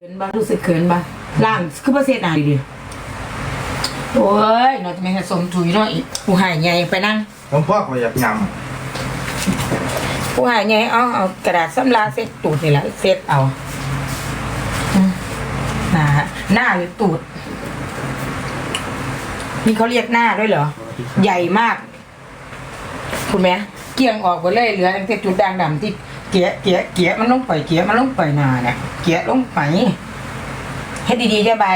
เขินบ้ารู้สึกเขินบ้าล่างคือประเสริฐหนาดีดิโอ้ยเราจะไม่ให้สมถุยเนาะอีกผู้หายใหญ่ไปนั่งผมพ่อก็อยากยผู้หายใหญ่เอาเอากระดาษสำราเซ็ตตูดนี่แหละเซ็ตเอาอืมหน้าหน้าหรือตูดนี่เขาเรียกหน้าด้วยเหรอ ใหญ่มาก คุณแม่เกี่ยงออกหมดเลยเหลือแต่จุดด่างดำที่ เกียเกียเกียมันลงไปเกียมันลงไปหนาเนี่ยเกียลงไปให้ดีๆจ้าใบ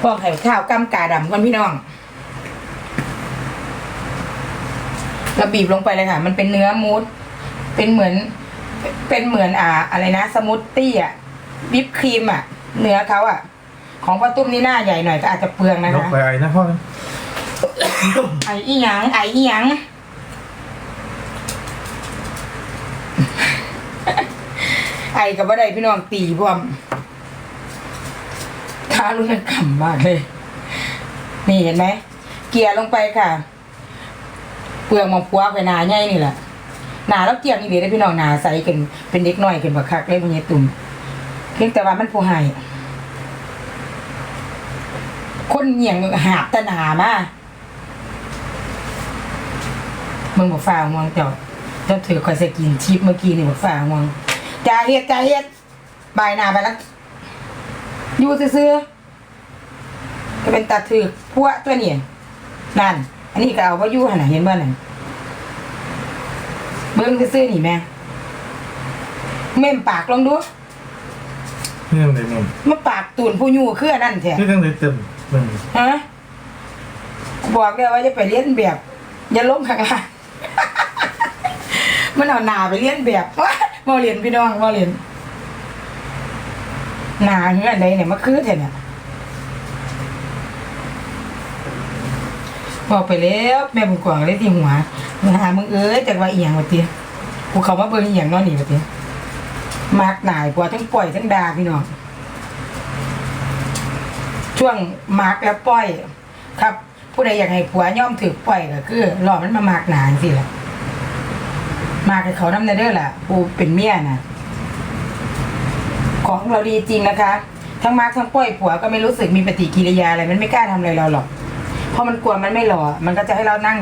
พอกไข่ข้าวกำกาดำกันพี่น้องเราบีบลงไปเลยค่ะ มันเป็นเนื้อมูสเป็นเหมือน เป็นเหมือนอ่า อะไรนะ สมูทตี้อะวิปครีมอะ เนื้อเขาอะ ของป้าตุ้มนี่หน้าใหญ่หน่อยก็อาจจะเปลืองำนะยกคะไปไอ้นะพ่อไอ้อีหยังไอ้อีหยัง ไอ้กับว่าได้พี่น้องตีพร้อมท้ารุนกรรมมากเลย นี่เห็นไหม เกลียร์ลงไปค่ะ เปลือกมองพัวไปนาใหญ่นี่แหละหนาแล้วเกลียร์นี่เดี๋ยวได้พี่น้องหนาใสขึ้นเป็นเด็กน้อยขึ้นบักคักเลยพวกนี้ตุ่มเพียงแต่ว่ามันผู้ให้คนเหยียงหาบแตหนามามึงบอกฝ่าม่วงเจ้า เจ้าถือคอยสกินชิปเมื่อกี้นี่บอกฝ่าม่วงจ่าเฮ็ดจ่าเฮ็ดบายหน้าไปแล้วอยู่ซื่อๆก็เป็นตาถือพวกตัวนี่นั่น อันนี้ก็เอาว่าอยู่หันน่ะเห็นบ่นั่นเบิ่งซื่อๆนี่แม่เม่มปากลองดูนี่ตั้งแต่หนึ่งมาปากตูนผู้อยู่คืออันนั่นแท้นี่ตั้งแต่เต็มหนึ่งฮะบอกแล้วว่าจะไปเรียนแบบ อย่าล้มข้างล่าง มันเอาหนาไปเรียนแบบว้ามาเรียนพี่น้องมาเรียนหนาเงี้ยอะไรเนี่ยมาคือเถอะเนี่ยบอกไปแล้วแม่บุญกว่างเลยที่หัวมึงหามึงเอ้ยจากว่าอียงวะเตี้ยกูเขามาเบิ่งอียงเนอนนี่วะเตี้ยมากหนายกว่าทั้งปล่อยทั้งดาพี่น้องช่วงมาร์กแล้วปล่อย ครับ ผู้ใดอยากให้ผัวย่อมถือปล่อยก็คือรอมันมามากหนาสิล่ะ มากให้เขาน้ำในเด้อล่ะผู้เป็นเมียน่ะของเราดีจริงนะคะ ทั้งมาร์กทั้งปล่อยผัวก็ไม่รู้สึกมีปฏิกิริยาอะไรมันไม่กล้าทำอะไรเราหรอก เพราะมันกลัวมันไม่หล่อ มันก็จะให้เรานั่ง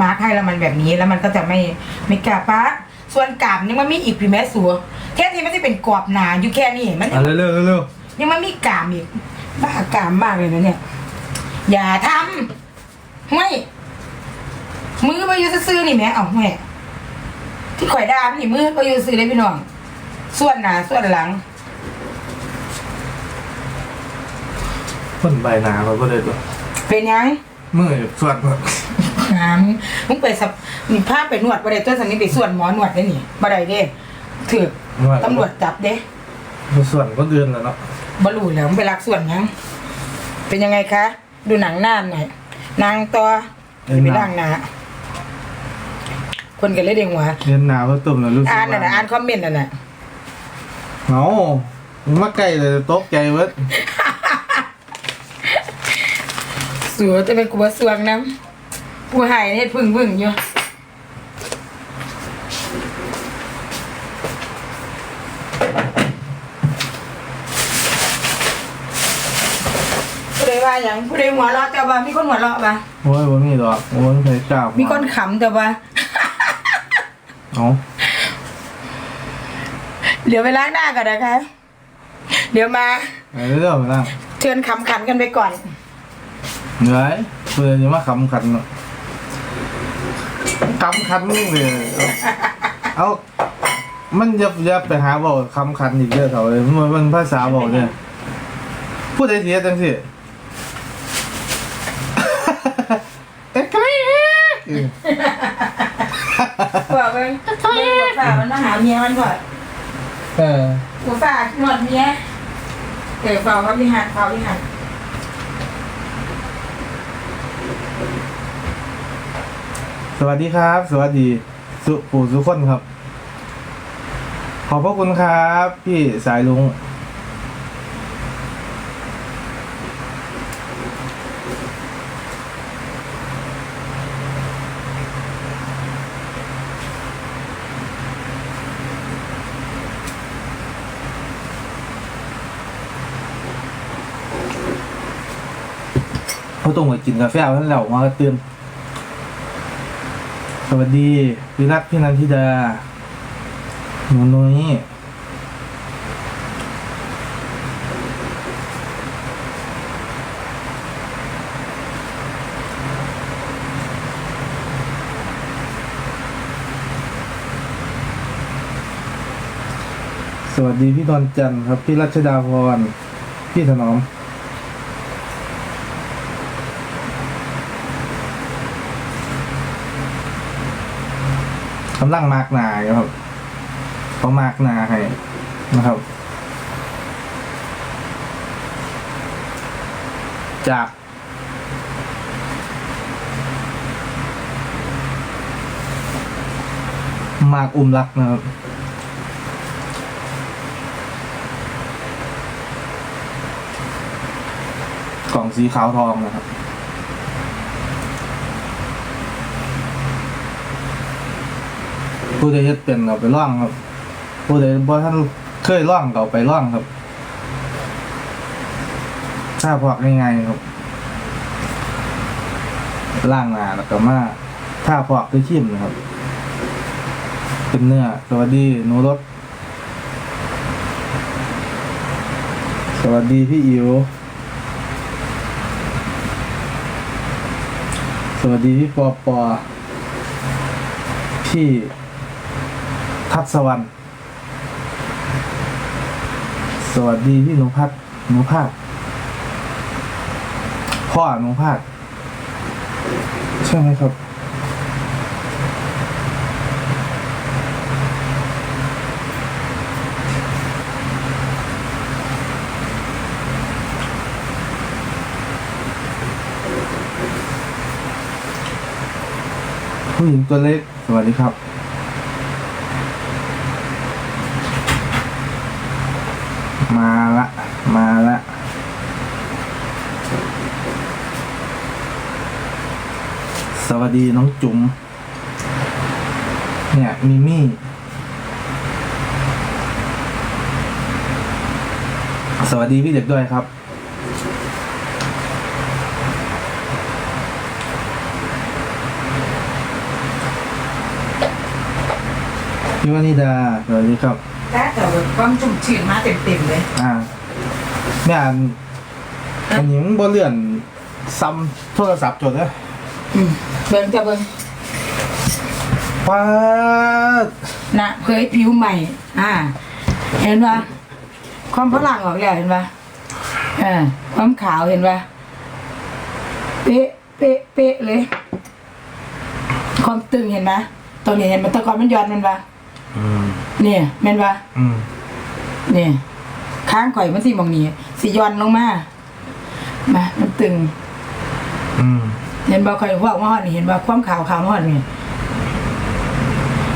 มาร์กให้แล้วมันแบบนี้ แล้วมันก็จะไม่ไม่กล้าปะส่วนกาบนี่มันมีอีกพรีแมสสัวแค่ที่มันจะเป็นกรอบหนาอยู่แค่นี้มันอะเร็วเร็วเร็วยังไม่มีกามอีกบ้ากามมากเลยนะเนี่ย อย่าทำห้วยมือไปอยู่ซื้อๆนี่แหม่เอาห้วย ที่ข่อยดามนี่มือไปอยู่ซื้อเลยพี่น้อง ส่วนหน้าส่วนหลัง คนใบหนาเขาก็เลยตัวเป็นยังมือสวดหมดงามมึงไปสับนี่พาไปนวดบ่ได้ตัวสันนี้ไปส่วนหมอนวดได้นี่บ่ได้เด้ถือตำรวจจับเด้ส่วนก็เดือนแล้วเนาะบรูแล้วมึงไปรักส่วนยัง เป็นยังไงคะ ดูหนังหน้าหน่อยนางตัวจะไปด่างหนา คนกันเลยเด้งหัวเดือนหนาวก็ตุ่มแล้วรู้สึกอ่านน่ะนะอ่านคอมเมนต์น่ะนะเงามึงมาใกล้เลยตกใจเว้ยสัวจะเป็นกลัวสวงน้ำผู้หายเฮ็ดพึ่งพึ่งอยู่ผู้ใดว่าหยังผู้ใดหัวเราะแต่ว่ามีคนหัวเราะปะโอ้ยวันนี้ดอกโอ้ยใส่กล้ามีมีคนขำแต่ว่า เอาเดี๋ยวไปล้างหน้าก่อนนะคะ เดี๋ยวมาไปเรื่อยๆไปนั่งเชิญขำขันกันไปก่อนเหนื่อยเพื่อนจะมาขำขันเนาะขำขันนี่เลยเอามันอย่าอย่าไปหาบอกคำขันอีกเด้อเขาเลยมันมันภาษาบอกเนี่ยพูดได้เสียจังสิเอ็กไกรเอ๊ะบอกเลยเด็กหัวฝ่ามันมาหาเมียมันก่อนเออหัวฝ่าหนวดเมียเดี๋ยวฝ่าเขาพิหารฝ่าพิหารสวัสดีครับ สวัสดีสุปู่สุคนครับ ขอบพระคุณครับ พี่สายลุง เขาต้องไปกินกาแฟแล้วแล้วมาก็ตื่นสวัสดีพี่รักพี่นันทิดาหนูนุ้ยสวัสดีพี่ดอนจันทร์ครับ พี่รัชดาพร พี่ถนอม กำลังมากนาครับเขามากนาให้นะครับ จากมากอุ้มรักนะครับกล่องสีขาวทองนะครับ ผู้ใดเฮ็ดเป็นเอาไปล่องครับ ผู้ใดบ่ท่านเคยล่องก็เอาไปล่องครับ ถ้าพอกง่ายๆครับล่างหน้าแล้วก็มาถ้าพอกด้วยชิมนะครับ เป็นเนื้อสวัสดีหนูรถสวัสดีพี่อิ๋วสวัสดีพี่ปอปอพี่ ทัศวรรณสวัสดีพี่หนูพัดหนูพาดพ่อหนูพาดใช่ไหมครับผู้หญิงตัวเล็ก สวัสดีครับ มาละ มาละสวัสดีน้องจุ๋มเนี่ยมิมี่สวัสดีพี่เด็กด้วยครับ พี่วานิดาสวัสดีครับแต่แต่แบบความชุ่มชื่นมาเต็มๆเลย อ่า แม่อันอันนี้มันบ่เลื่อนซ้ำโทรศัพท์จดเลยอืมเบิ่งจะเบิ่งป้าดนะเผยผิวใหม่ อ่า เห็นปะความพลังออกแล้วเห็นปะอ่าความขาวเห็นปะเป๊ะเป๊ะเป๊ะเลย ความตึงเห็นปะตรงนี้เห็นมันตะกอนมันย้อนมันปะอืมเนี่ยแม่นปะอืมเนี่ย ค้างข่อยมันสิมองนี้สิย้อนลงมามามันตึง อืมเห็นบ่ข่อยพวกมาฮอดนี่เห็นบ่ความขาวขาวมาฮอดนี่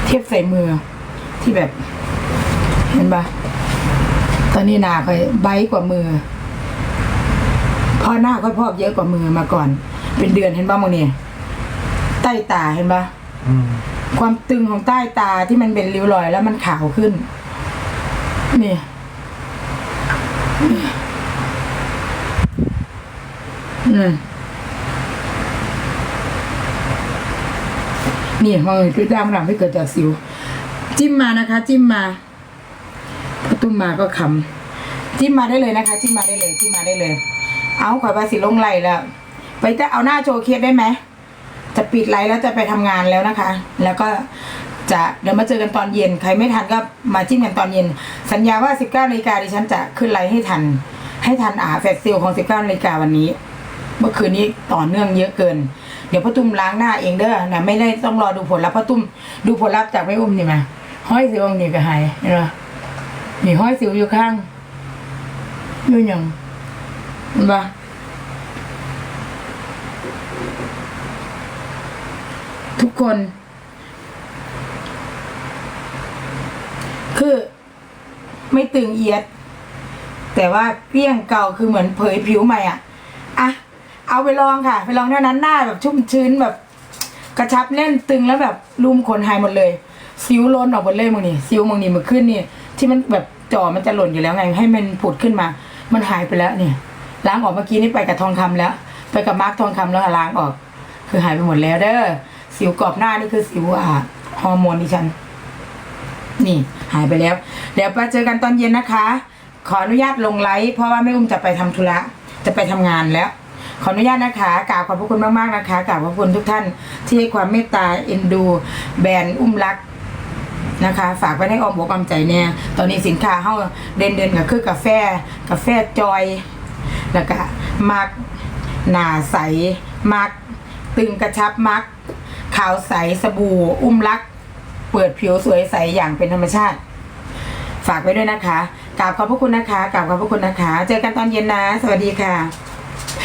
เทียบใส่มือที่แบบ เห็นบ่ตอนนี้หน้าข่อยใบกว่ามือพอหน้าค่อยพอกเยอะกว่ามือมาก่อน เป็นเดือนเห็นบ่มองนี่ใต้ตาเห็นบ่อืมความตึงของใต้ตาที่มันเป็นริ้วรอยแล้วมันขาวขึ้น นี่ อืมนี่มองเห็นคือด้ามหลังที่เกิดจากสิว จิ้มมานะคะ จิ้มมาพอตุ้มมาก็คำจิ้มมาได้เลยนะคะ จิ้มมาได้เลย จิ้มมาได้เลย เอาขอยภาษีลงไหลแล้ว ไปจะเอาหน้าโชว์เคสได้ไหมจะปิดไลฟ์แล้วจะไปทำงานแล้วนะคะ แล้วก็จะเดี๋ยวมาเจอกันตอนเย็น ใครไม่ทันก็มาจิ้มกันตอนเย็น สัญญาว่า 19นาฬิกาดิฉันจะขึ้นไลฟ์ให้ทัน ให้ทันอ่าแฟลชซิลของ 19นาฬิกาวันนี้ เมื่อคืนนี้ต่อเนื่องเยอะเกิน เดี๋ยวพ่อตุ้มล้างหน้าเองเด้อนะไม่ได้ต้องรอดูผลลัพธ์พ่อตุ้มดูผลลัพธ์จากไม่อุ้มนี่มาห้อยสิวนี่ก็หายเห็นไหมีห้อยสิวอยู่ข้างอยู่ยังเห็นปะทุกคน คือไม่ตึงเอียด แต่ว่าเกลี้ยงเก่าคือเหมือนเผยผิวใหม่อะ อะ เอาไปลองค่ะ ไปลองเท่านั้นหน้าแบบชุ่มชื้นแบบกระชับแน่นตึงแล้วแบบรุมขนหายหมดเลยสิวล้นออกหมดเลยมึงนี่สิวมึงนี่มันขึ้นนี่ ที่มันแบบจ่อมันจะหล่นอยู่แล้วไง ให้มันผุดขึ้นมา มันหายไปแล้วเนี่ยล้างออกเมื่อกี้นี่ไปกับทองคำแล้ว ไปกับมาร์กทองคำแล้วล้างออก คือหายไปหมดแล้วเด้อสิวกรอบหน้านี่คือสิวอะฮอร์โมนดิฉัน นี่ หายไปแล้ว เดี๋ยวไปเจอกันตอนเย็นนะคะ ขออนุญาตลงไลฟ์เพราะว่าแม่อุ้มจะไปทำธุระจะไปทำงานแล้ว ขออนุญาตนะคะกราบขอบพระคุณมากๆนะคะกราบขอบคุณทุกท่านที่ให้ความเมตตาเอ็นดู แบรนด์อุ้มรักนะคะ ฝากไว้ในอ้ออมอกอ้อมใจเนี่ยตอนนี้สินค้าเฮาเด่นเด่นๆก็คือกาแฟ กาแฟจอย แล้วก็มักหนาใสมักตึงกระชับมักขาวใสสบู่ อุ้มรัก เปิดผิวสวยใสอย่างเป็นธรรมชาติ ฝากไว้ด้วยนะคะกราบขอบพระคุณนะคะกราบขอบพระคุณนะคะ เจอกันตอนเย็นนะ สวัสดีค่ะ